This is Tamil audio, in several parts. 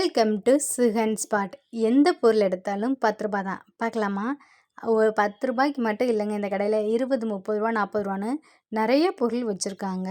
வெல்கம் டு சுகன் ஸ்பாட் எந்த பொருள் எடுத்தாலும் பத்து ரூபா தான். பார்க்கலாமா? ஒரு பத்து ரூபாய்க்கு மட்டும் இல்லைங்க. இந்த கடையில் இருபது முப்பது ரூபா நாற்பது ரூபான்னு நிறைய பொருள் வச்சுருக்காங்க.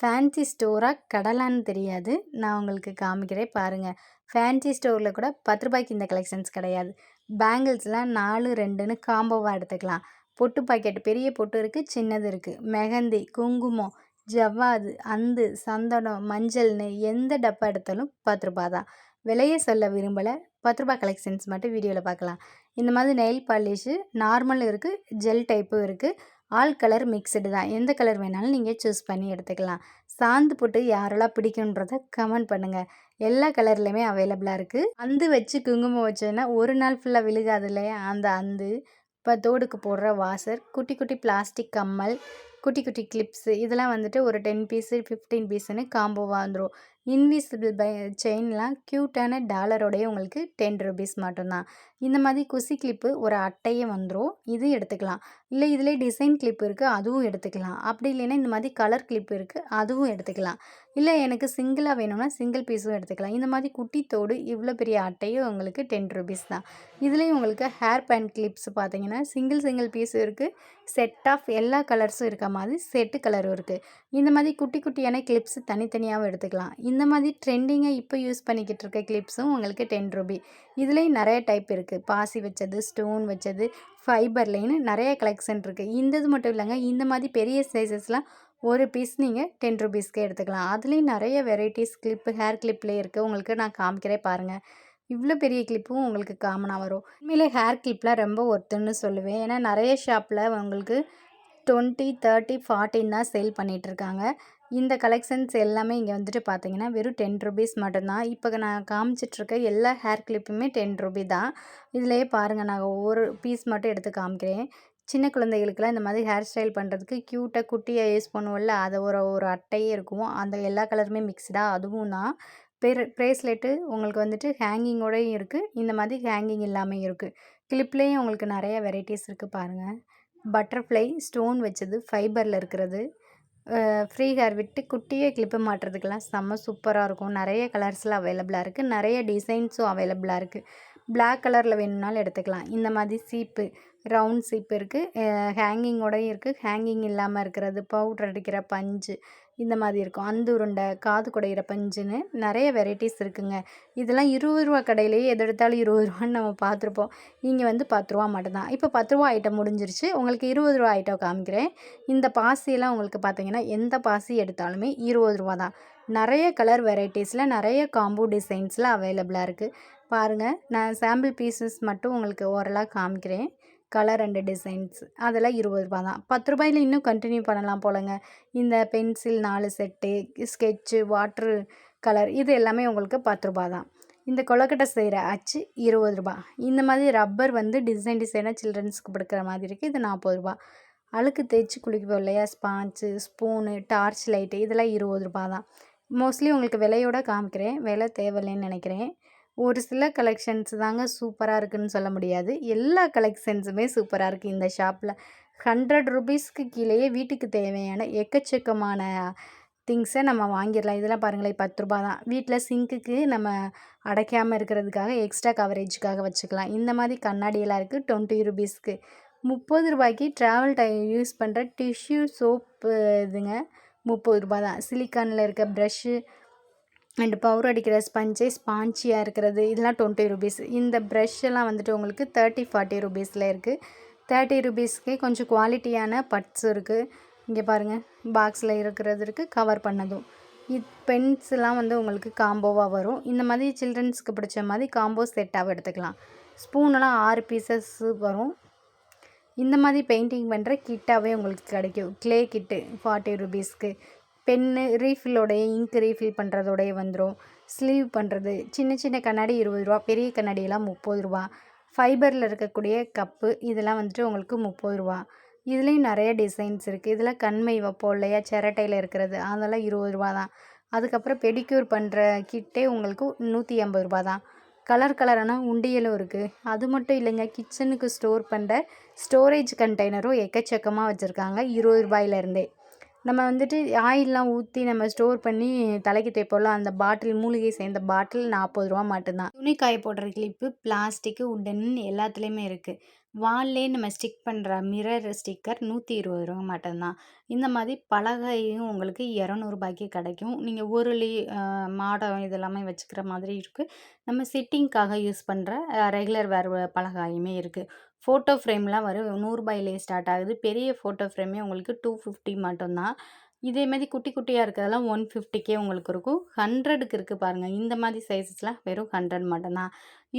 ஃபேன்சி ஸ்டோராக கடலான்னு தெரியாது. நான் உங்களுக்கு காமிக்கிறேன் பாருங்கள் ஃபேன்சி ஸ்டோரில் கூட பத்து ரூபாய்க்கு இந்த கலெக்ஷன்ஸ் கிடையாது. பேங்கிள்ஸ்லாம் நாலு ரெண்டுன்னு காம்போவாக எடுத்துக்கலாம். பொட்டு பாக்கெட் பெரிய பொட்டு இருக்குது சின்னது இருக்குது மெஹந்தி குங்குமம் ஜவ்வாது அந்து சந்தனம் மஞ்சள்னு எந்த டப்பா எடுத்தாலும் பத்து ரூபா தான். விலையை சொல்ல விரும்பலை. பத்து ரூபா கலெக்ஷன்ஸ் மட்டும் வீடியோவில் பார்க்கலாம். இந்த மாதிரி நெயில் பாலிஷு நார்மல் இருக்குது ஜெல் டைப்பும் இருக்குது ஆல் கலர் மிக்சடு தான். எந்த கலர் வேணாலும் நீங்கள் சூஸ் பண்ணி எடுத்துக்கலாம். சாந்து போட்டு யாரெல்லாம் பிடிக்குன்றத கமெண்ட் பண்ணுங்கள் எல்லா கலர்லையுமே அவைலபிளாக இருக்குது அந்து வச்சு குங்குமம் வச்சோன்னா ஒரு நாள் ஃபுல்லாக விழுகாது இல்லையா? அந்த அந்து இப்போ தோடுக்கு போடுற வாசர் குட்டி குட்டி பிளாஸ்டிக் கம்மல் குட்டி குட்டி கிளிப்ஸு இதெல்லாம் வந்துட்டு ஒரு டென் பீஸு ஃபிஃப்டீன் பீஸுன்னு காம்போவாக வந்துடும் இன்விசிபிள் பை செயின்லாம் க்யூட்டான டாலரோடைய உங்களுக்கு டென் ருபீஸ் மட்டும்தான். இந்த மாதிரி குசி கிளிப்பு ஒரு அட்டையே வந்துடும் இது எடுத்துக்கலாம். இல்லை இதில் டிசைன் கிளிப் இருக்குது அதுவும் எடுத்துக்கலாம். அப்படி இல்லைன்னா இந்த மாதிரி கலர் கிளிப் இருக்குது அதுவும் எடுத்துக்கலாம். இல்லை எனக்கு சிங்கிளாக வேணும்னா சிங்கிள் பீஸும் எடுத்துக்கலாம். இந்த மாதிரி குட்டி தோடு இவ்வளோ பெரிய அட்டையும் உங்களுக்கு டென் ருபீஸ் தான். இதுலேயும் உங்களுக்கு ஹேர் பேண்ட் கிளிப்ஸ் பார்த்தீங்கன்னா சிங்கிள் சிங்கிள் பீஸும் இருக்குது செட் ஆஃப் எல்லா கலர்ஸும் இருக்க மாதிரி செட்டு கலரும் இருக்குது இந்த மாதிரி குட்டி குட்டியான கிளிப்ஸ் தனித்தனியாகவும் எடுத்துக்கலாம். இந்த இந்த மாதிரி ட்ரெண்டிங்காக இப்போ யூஸ் பண்ணிக்கிட்டு இருக்க கிளிப்ஸும் உங்களுக்கு டென் ருபி. இதுலேயும் நிறைய டைப் இருக்குது பாசி வச்சது ஸ்டோன் வச்சது ஃபைபர்லேன்னு நிறைய கலெக்ஷன் இருக்குது இந்த இது மட்டும் இல்லைங்க. இந்த மாதிரி பெரிய சைஸஸ்லாம் ஒரு பீஸ் நீங்கள் டென் ருபீஸ்க்கே எடுத்துக்கலாம். அதுலேயும் நிறைய வெரைட்டிஸ் கிளிப்பு ஹேர் கிளிப்லேயே இருக்குது உங்களுக்கு நான் காமிக்கிறேன் பாருங்கள் இவ்வளோ பெரிய கிளிப்பும் உங்களுக்கு காமனாக வரும். உண்மையிலே ஹேர் கிளிப்லாம் ரொம்ப ஒர்த்துன்னு சொல்லுவேன். ஏன்னா நிறைய ஷாப்பில் உங்களுக்கு டுவெண்ட்டி தேர்ட்டி ஃபார்ட்டின் தான் சேல் பண்ணிகிட்ருக்காங்க இந்த கலெக்ஷன்ஸ் எல்லாமே இங்கே வந்துட்டு பார்த்தீங்கன்னா வெறும் டென் ருபீஸ் மட்டும்தான். இப்போ நான் காமிச்சிட்ருக்க எல்லா ஹேர் கிளிப்புமே டென் ருபி தான். இதிலேயே பாருங்கள் நான் ஒவ்வொரு பீஸ் மட்டும் எடுத்து காமிக்கிறேன். சின்ன குழந்தைகளுக்கெல்லாம் இந்த மாதிரி ஹேர் ஸ்டைல் பண்ணுறதுக்கு க்யூட்டாக குட்டியாக யூஸ் பண்ணுவோம்ல அதை ஒரு ஒரு அட்டையே இருக்கும். அந்த எல்லா கலருமே மிக்ஸ்டாக அதுவும் தான். பேர் ப்ரேஸ்லெட்டு உங்களுக்கு வந்துட்டு ஹேங்கிங்கோடையும் இருக்குது இந்த மாதிரி ஹேங்கிங் இல்லாமல் இருக்குது கிளிப்லேயும் உங்களுக்கு நிறைய வெரைட்டிஸ் இருக்குது பாருங்கள் பட்டர்ஃப்ளை ஸ்டோன் வச்சது ஃபைபரில் இருக்கிறது. ஃப்ரீ ஹேர் விட்டு குட்டியே கிளிப்பு மாட்டுறதுக்கெல்லாம் செம்ம சூப்பராக இருக்கும். நிறைய கலர்ஸில் அவைலபிளாக இருக்குது நிறைய டிசைன்ஸும் அவைலபிளாக இருக்குது பிளாக் கலரில் வேணும்னாலும் எடுத்துக்கலாம். இந்த மாதிரி சீப்பு ரவுண்ட் ஷேப் இருக்குது ஹேங்கிங்கோடையும் இருக்குது ஹேங்கிங் இல்லாமல் இருக்கிறது பவுட்ரு அடிக்கிற பஞ்சு இந்த மாதிரி இருக்கும். அந்த உருண்டை காது குடையிற பஞ்சுன்னு நிறைய வெரைட்டிஸ் இருக்குங்க. இதெல்லாம் இருபது ரூபா கடையிலேயே எது எடுத்தாலும் இருபது ரூபான்னு நம்ம பார்த்துருப்போம். இங்கே வந்து பத்து ரூபா மட்டும்தான் இப்போ பத்து ரூபா ஐட்டம் முடிஞ்சிருச்சு. உங்களுக்கு இருபது ரூபா ஐட்டம் காமிக்கிறேன். இந்த பாசியெல்லாம் உங்களுக்கு பார்த்தீங்கன்னா எந்த பாசி எடுத்தாலுமே இருபது ரூபா தான். நிறைய கலர் வெரைட்டிஸில் நிறைய காம்போ டிசைன்ஸில் அவைலபிளாக இருக்குது பாருங்கள் நான் சாம்பிள் பீசஸ் மட்டும் உங்களுக்கு ஓரலாக காமிக்கிறேன். Colour and designs. அதெல்லாம் இருபது ரூபா தான். பத்து ரூபாயில் இன்னும் கண்டினியூ பண்ணலாம் போலங்க. இந்த பென்சில் நாலு செட்டு ஸ்கெட்சு வாட்ரு கலர் இது எல்லாமே உங்களுக்கு பத்து ரூபா தான். இந்த கொலக்கட்டை செய்கிற அச்சு இருபது ரூபா. இந்த மாதிரி ரப்பர் வந்து டிசைன் டிசைனாக சில்ட்ரன்ஸ்க்கு கொடுக்குற மாதிரி இருக்குது இது நாற்பது ரூபா. அழுக்கு தேய்ச்சி குளிக்குவோம் இல்லையா? ஸ்பாஞ்சு ஸ்பூனு டார்ச் லைட்டு இதெல்லாம் இருபது ரூபா தான். மோஸ்ட்லி உங்களுக்கு விலையோட காமிக்கிறேன். விலை தேவையில்லைன்னு நினைக்கிறேன். ஒரு சில கலெக்ஷன்ஸ் தாங்க சூப்பராக இருக்குதுன்னு சொல்ல முடியாது. எல்லா கலெக்ஷன்ஸுமே சூப்பராக இருக்குது இந்த ஷாப்பில் ஹண்ட்ரட் ருபீஸ்க்கு கீழேயே வீட்டுக்கு தேவையான எக்கச்சக்கமான திங்ஸை நம்ம வாங்கிடலாம். இதெல்லாம் பாருங்களேன் பத்து ரூபா தான். வீட்டில் சிங்க்குக்கு நம்ம அடைக்காமல் இருக்கிறதுக்காக எக்ஸ்ட்ரா கவரேஜுக்காக வச்சுக்கலாம். இந்த மாதிரி கண்ணாடியெல்லாம் இருக்குது டுவெண்ட்டி ருபீஸ்க்கு. முப்பது ரூபாய்க்கு ட்ராவல் டைம் யூஸ் பண்ணுற டிஷ்யூ சோப்பு இதுங்க முப்பது ரூபா தான். சிலிக்கானில் இருக்க ப்ரஷ்ஷு அண்டு பவுர் அடிக்கிற ஸ்பஞ்சே ஸ்பாஞ்சியாக இருக்கிறது இதெல்லாம் டுவெண்ட்டி ருபீஸ் இந்த ப்ரெஷ் எல்லாம் வந்துட்டு உங்களுக்கு தேர்ட்டி ஃபார்ட்டி ருபீஸில் இருக்குது தேர்ட்டி ருபீஸ்க்கே கொஞ்சம் குவாலிட்டியான பட்ஸ் இருக்குது இங்கே பாருங்கள் பாக்ஸில் இருக்கிறது இருக்குது கவர் பண்ணதும். இத் பென்ஸ்லாம் வந்து உங்களுக்கு காம்போவாக வரும். இந்த மாதிரி சில்ட்ரன்ஸுக்கு பிடிச்ச மாதிரி காம்போ செட்டாகவும் எடுத்துக்கலாம். ஸ்பூனெல்லாம் ஆறு பீசஸ் வரும். இந்த மாதிரி பெயிண்டிங் பண்ணுற கிட்டாகவே உங்களுக்கு கிடைக்கும். க்ளே கிட்டு ஃபார்ட்டி ருபீஸ்க்கு பென்னு ரீஃபில்லோடைய இங்க் ரீஃபில் பண்ணுறதோடைய வந்துடும் ஸ்லீவ் பண்ணுறது சின்ன சின்ன கண்ணாடி இருபது ரூபா பெரிய கண்ணாடியெல்லாம் முப்பது ரூபா. ஃபைபரில் இருக்கக்கூடிய கப்பு இதெல்லாம் வந்துட்டு உங்களுக்கு முப்பது ரூபா. இதுலேயும் நிறைய டிசைன்ஸ் இருக்குது இதில் கண்மை வைப்போம் இல்லையா சிரட்டையில் இருக்கிறது அதெல்லாம் இருபது ரூபா தான். அதுக்கப்புறம் பெடிக்யூர் பண்ணுற கிட்டே உங்களுக்கு நூற்றி ஐம்பது ரூபா தான். கலர் கலரான உண்டியலும் இருக்குது அது மட்டும் இல்லைங்க கிச்சனுக்கு ஸ்டோர் பண்ணுற ஸ்டோரேஜ் கண்டெய்னரும் எக்கச்சக்கமாக வச்சுருக்காங்க. இருபது ரூபாயிலேருந்தே நம்ம வந்துட்டு ஆயிலெலாம் ஊற்றி நம்ம ஸ்டோர் பண்ணி தலைக்கு தேய்ப்போம்ல அந்த பாட்டில் மூலிகை சேர்ந்த பாட்டில் நாற்பது ரூபா மட்டும்தான். துணி காய போடுற கிளிப்பு பிளாஸ்டிக்கு உடன் எல்லாத்துலேயுமே இருக்குது வால்லே நம்ம ஸ்டிக் பண்ணுற மிரர் ஸ்டிக்கர் நூற்றி இருபது ரூபா மட்டும்தான். இந்த மாதிரி பலகையும் உங்களுக்கு இரநூறுபாய்க்கு கிடைக்கும். நீங்கள் உருளி மாடம் இதெல்லாமே வச்சுக்கிற மாதிரி இருக்குது நம்ம சிட்டிங்க்காக யூஸ் பண்ணுற ரெகுலர் வேர் பலகாயுமே இருக்குது ஃபோட்டோ ஃப்ரேம்லாம் வரும். நூறுபாயிலே ஸ்டார்ட் ஆகுது. பெரிய ஃபோட்டோ ஃப்ரேமே உங்களுக்கு டூ ஃபிஃப்டி மட்டும்தான். இதே மாதிரி குட்டி குட்டியாக இருக்கிறதெல்லாம் ஒன் ஃபிஃப்டிக்கே உங்களுக்கு இருக்கும். ஹண்ட்ரடுக்கு இருக்குது பாருங்கள் இந்த மாதிரி சைஸஸ்லாம் வெறும் ஹண்ட்ரட் மட்டும்தான்.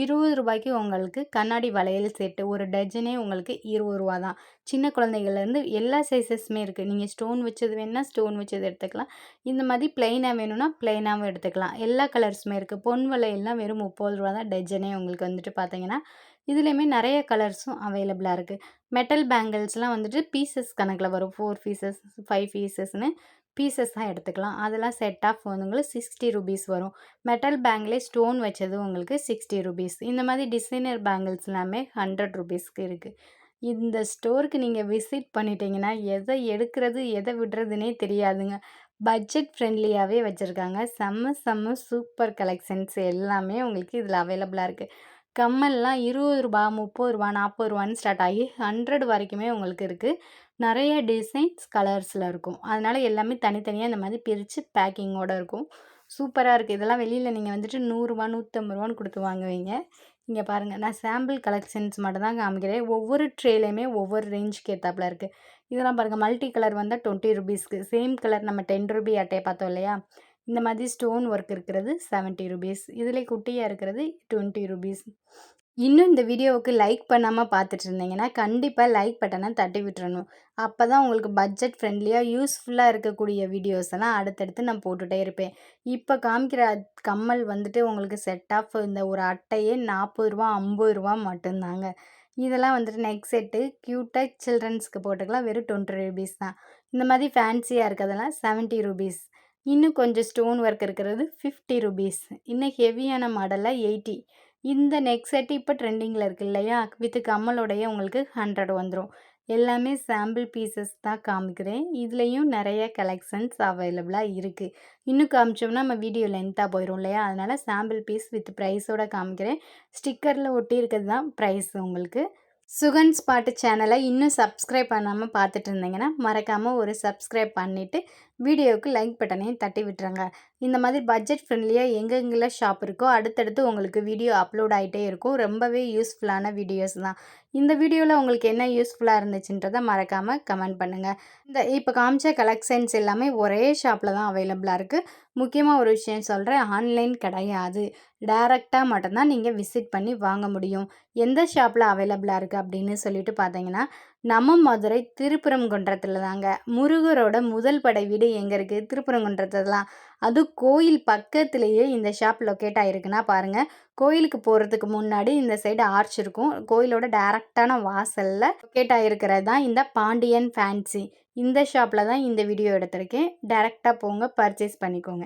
இருபது ரூபாய்க்கு உங்களுக்கு கண்ணாடி வளையல் செட்டு ஒரு டஜனே உங்களுக்கு இருபது ரூபா தான். சின்ன குழந்தைகள்லேருந்து எல்லா சைஸஸுமே இருக்குது நீங்கள் ஸ்டோன் வச்சது வேணுன்னா ஸ்டோன் வச்சது எடுத்துக்கலாம். இந்த மாதிரி ப்ளைனாக வேணும்னா பிளெயினாகவும் எடுத்துக்கலாம். எல்லா கலர்ஸுமே இருக்குது பொன் வளையல்லாம் வெறும் முப்பது ரூபா தான். டஜனே உங்களுக்கு வந்துட்டு பார்த்தீங்கன்னா இதுலேயுமே நிறைய கலர்ஸும் அவைலபிளாக இருக்குது மெட்டல் பேங்கிள்ஸ்லாம் வந்துட்டு பீசஸ் கணக்கில் வரும். ஃபோர் பீசஸ் ஃபைவ் பீசஸ்னு பீசஸாக எடுத்துக்கலாம். அதெல்லாம் செட் ஆஃப் வந்து உங்களுக்கு சிக்ஸ்டி ருபீஸ் வரும். மெட்டல் பேங்கிலே ஸ்டோன் வச்சது உங்களுக்கு சிக்ஸ்டி ருபீஸ் இந்த மாதிரி டிசைனர் பேங்கிள்ஸ் எல்லாமே ஹண்ட்ரட் ருபீஸ்க்கு இருக்குது இந்த ஸ்டோருக்கு நீங்கள் விசிட் பண்ணிட்டீங்கன்னா எதை எடுக்கிறது எதை விடுறதுனே தெரியாதுங்க. பட்ஜெட் ஃப்ரெண்ட்லியாகவே வச்சுருக்காங்க. செம்ம செம்ம சூப்பர் கலெக்ஷன்ஸ் எல்லாமே உங்களுக்கு இதில் அவைலபிளாக இருக்குது கம்மல்லாம் இருபது ரூபா முப்பது ரூபா நாற்பது ரூபான்னு ஸ்டார்ட் ஆகி ஹண்ட்ரட் வரைக்குமே உங்களுக்கு இருக்குது நிறைய டிசைன்ஸ் கலர்ஸில் இருக்கும். அதனால் எல்லாமே தனித்தனியாக இந்த மாதிரி பிரித்து பேக்கிங்கோடு இருக்கும். சூப்பராக இருக்குது இதெல்லாம் வெளியில் நீங்கள் வந்துட்டு நூறுரூவா நூற்றம்பது ரூபான்னு கொடுத்து வாங்குவீங்க. இங்கே பாருங்கள் நான் சாம்பிள் கலெக்ஷன்ஸ் மட்டும் தான் காமிக்கிறேன். ஒவ்வொரு ட்ரேலையுமே ஒவ்வொரு ரேஞ்சுக்கு ஏற்றாப்புல இருக்குது இதெல்லாம் பாருங்கள் மல்டி கலர் வந்தால் டுவெண்ட்டி ருபீஸ்க்கு சேம் கலர் நம்ம டென் ருபி அட்டையை பார்த்தோம் இல்லையா? இந்த மாதிரி ஸ்டோன் ஒர்க் இருக்கிறது செவன்ட்டி ருபீஸ். இதில் குட்டியாக இருக்கிறது டுவெண்ட்டி ருபீஸ். இன்னும் இந்த வீடியோவுக்கு லைக் பண்ணாமல் பார்த்துட்டு இருந்தீங்கன்னா கண்டிப்பாக லைக் பட்டனை தட்டி விட்டுறணும். அப்போ தான் உங்களுக்கு பட்ஜெட் ஃப்ரெண்ட்லியாக யூஸ்ஃபுல்லாக இருக்கக்கூடிய வீடியோஸ் எல்லாம் அடுத்தடுத்து நான் போட்டுகிட்டே இருப்பேன். இப்போ காமிக்கிற கம்மல் வந்துட்டு உங்களுக்கு செட் ஆஃப் இந்த ஒரு அட்டையே நாற்பது ரூபா ஐம்பது ரூபா மட்டும்தாங்க. இதெல்லாம் வந்துட்டு நெக் செட்டு க்யூட்டாக சில்ட்ரன்ஸ்க்கு போட்டுக்கலாம். வெறும் டுவெண்ட்டி ருபீஸ் தான். இந்த மாதிரி ஃபேன்சியாக இருக்கிறதெல்லாம் செவன்ட்டி ருபீஸ். இன்னும் கொஞ்சம் ஸ்டோன் ஒர்க் இருக்கிறது ஃபிஃப்டி ருபீஸ் இன்னும் ஹெவியான மாடலில் எயிட்டி இந்த நெக் செட் இப்போ ட்ரெண்டிங்கில் இருக்குது இல்லையா? வித் கம்மலோடைய உங்களுக்கு ஹண்ட்ரட் வந்துடும் எல்லாமே சாம்பிள் பீசஸ் தான் காமிக்கிறேன். இதுலேயும் நிறைய கலெக்ஷன்ஸ் அவைலபிளாக இருக்குது இன்னும் காமிச்சோம்னா நம்ம வீடியோ லென்த்தாக போயிடும் இல்லையா? அதனால் சாம்பிள் பீஸ் வித் ப்ரைஸோடு காமிக்கிறேன். ஸ்டிக்கரில் ஒட்டி இருக்கிறது தான் ப்ரைஸ் உங்களுக்கு. சுகன் ஸ்பாட்டு சேனலை இன்னும் சப்ஸ்கிரைப் பண்ணாமல் பார்த்துட்டு இருந்தீங்கன்னா மறக்காமல் ஒரு சப்ஸ்கிரைப் பண்ணிவிட்டு வீடியோவுக்கு லைக் பட்டனையும் தட்டி விட்டுருங்க. இந்த மாதிரி பட்ஜெட் ஃப்ரெண்ட்லியாக எங்கெங்கெல்லாம் ஷாப் இருக்கோ அடுத்தடுத்து உங்களுக்கு வீடியோ அப்லோட் ஆகிட்டே இருக்கும். ரொம்பவே யூஸ்ஃபுல்லான வீடியோஸ் தான். இந்த வீடியோவில் உங்களுக்கு என்ன யூஸ்ஃபுல்லாக இருந்துச்சுன்றதை மறக்காமல் கமெண்ட் பண்ணுங்கள் இந்த இப்போ காமிச்ச கலெக்ஷன்ஸ் எல்லாமே ஒரே ஷாப்பில் தான் அவைலபிளாக இருக்குது முக்கியமாக ஒரு விஷயம் சொல்கிறேன் ஆன்லைன் கிடையாது. டைரெக்டாக மட்டும்தான் நீங்கள் விசிட் பண்ணி வாங்க முடியும். எந்த ஷாப்பில் அவைலபிளாக இருக்குது அப்படின்னு சொல்லிட்டு பார்த்தீங்கன்னா நம்ம மதுரை திருப்புறங்குன்றத்தில் தாங்க முருகரோட முதல் படை வீடு எங்கே இருக்குது திருப்புறங்குன்றத்தில் தான் அது கோயில் பக்கத்துலேயே இந்த ஷாப் லொக்கேட் ஆகிருக்குன்னா பாருங்கள் கோயிலுக்கு போகிறதுக்கு முன்னாடி இந்த சைடு ஆர்ச் இருக்கும். கோயிலோட டைரக்டான வாசலில் லொக்கேட் ஆகிருக்கிறது தான் இந்த பாண்டியன் ஃபேன்சி இந்த ஷாப்பில் தான் இந்த வீடியோ எடுத்திருக்கேன். டேரெக்டாக போங்க பர்ச்சேஸ் பண்ணிக்கோங்க.